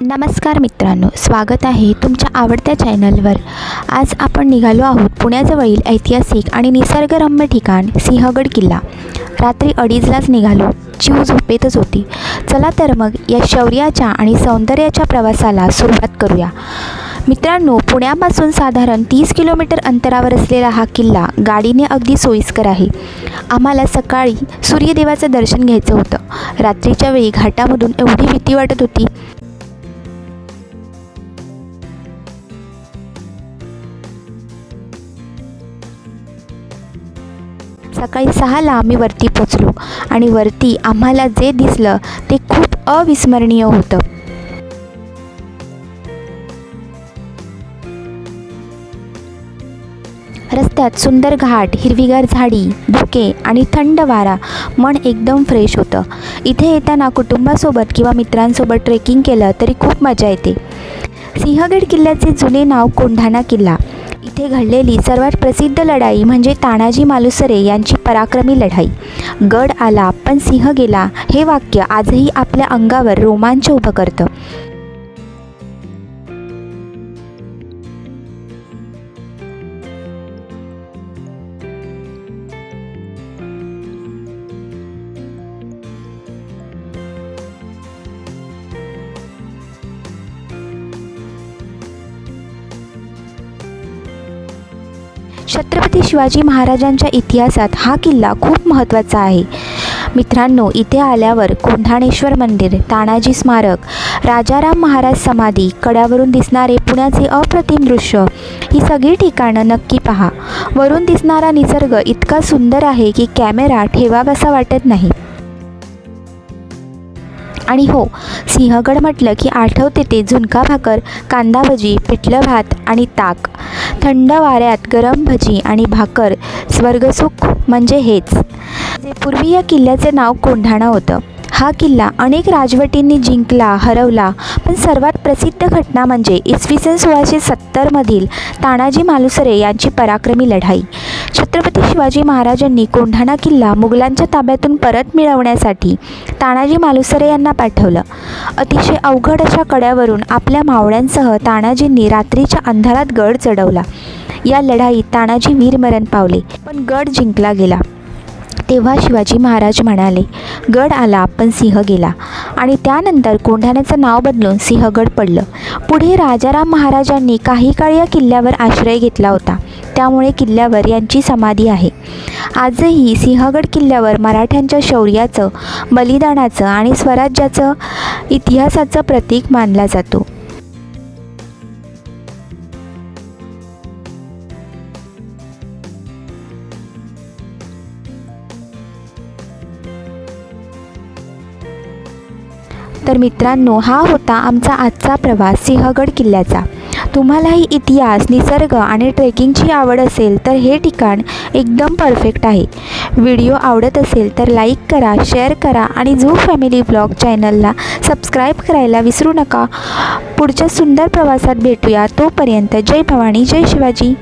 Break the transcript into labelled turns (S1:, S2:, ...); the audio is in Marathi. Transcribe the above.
S1: नमस्कार मित्रांनो स्वागत आहे तुमच्या आवडत्या चॅनलवर. आज आपण निघालो आहोत पुण्याजवळील ऐतिहासिक आणि निसर्गरम्य ठिकाण सिंहगड किल्ला. रात्री अडीचलाच निघालो. जीव झोपेतच होती. चला तर मग या शौर्याच्या आणि सौंदर्याच्या प्रवासाला सुरुवात करूया. मित्रांनो पुण्यापासून साधारण तीस किलोमीटर अंतरावर असलेला हा किल्ला गाडीने अगदी सोयीस्कर आहे. आम्हाला सकाळी सूर्यदेवाचं दर्शन घ्यायचं होतं. रात्रीच्या वेळी घाटामधून एवढी भीती वाटत होती. सकाळी सहाला आम्ही वरती पोचलो आणि वरती आम्हाला जे दिसलं ते खूप अविस्मरणीय होतं. रस्त्यात सुंदर घाट हिरवीगार झाडी धुके आणि थंड वारा मन एकदम फ्रेश होतं. इथे येताना कुटुंबासोबत किंवा मित्रांसोबत ट्रेकिंग केलं तरी खूप मजा येते. सिंहगड किल्ल्याचे जुने नाव कोंढाणा किल्ला. येथे घडलेली सर्वात प्रसिद्ध लढाई म्हणजे तानाजी मालुसरे यांची पराक्रमी लढाई. गड आला पण सिंह गेला हे वाक्य आजही आपल्या अंगावर रोमांच उभं करतं. छत्रपती शिवाजी महाराजांच्या इतिहासात हा किल्ला खूप महत्त्वाचा आहे. मित्रांनो इथे आल्यावर कोंढाणेश्वर मंदिर तानाजी स्मारक राजाराम महाराज समाधी कड्यावरून दिसणारे पुण्याचे अप्रतिम दृश्य ही सगळी ठिकाणं नक्की पहा. वरून दिसणारा निसर्ग इतका सुंदर आहे की कॅमेरा ठेवावासा वाटत नाही. आणि हो सिंहगड म्हटलं की आठवते ते झुणका भाकर कांदा भजी पिठलं भात आणि ताक. थंड वाऱ्यात गरम भजी आणि भाकर स्वर्गसुख म्हणजे हेच. जे पूर्वी या किल्ल्याचे नाव कोंढाणा होतं. हा किल्ला अनेक राजवटींनी जिंकला हरवला पण सर्वात प्रसिद्ध घटना म्हणजे इसवी सन सोळाशे सत्तरमधील तानाजी मालुसरे यांची पराक्रमी लढाई. छत्रपती शिवाजी महाराजांनी कोंढाणा किल्ला मुघलांच्या ताब्यातून परत मिळवण्यासाठी तानाजी मालुसरे यांना पाठवलं. अतिशय अवघड अशा कड्यावरून आपल्या मावळ्यांसह तानाजींनी रात्रीच्या अंधारात गड चढवला. या लढाईत तानाजी वीरमरण पावले पण गड जिंकला गेला. तेव्हा शिवाजी महाराज म्हणाले गड आला पण सिंह गेला. आणि त्यानंतर कोंढाण्याचं नाव बदलून सिंहगड पडलं. पुढे राजाराम महाराजांनी काही काळ या किल्ल्यावर आश्रय घेतला होता. त्यामुळे किल्ल्यावर यांची समाधी आहे. आजही सिंहगड किल्ल्यावर मराठ्यांच्या शौर्याचं बलिदानाचं आणि स्वराज्याचं इतिहासाचं प्रतीक मानला जातो. तर मित्रांनो हा होता आमचा आजचा प्रवास सिंहगड किल्ल्याचा. तुम्हालाही इतिहास निसर्ग आणि ट्रेकिंगची आवड असेल तर हे ठिकाण एकदम परफेक्ट आहे. व्हिडिओ आवडत असेल तर लाईक करा शेअर करा आणि झू फॅमिली ब्लॉग चॅनलला सबस्क्राईब करायला विसरू नका. पुढच्या सुंदर प्रवासात भेटूया. तोपर्यंत जय भवानी जय शिवाजी.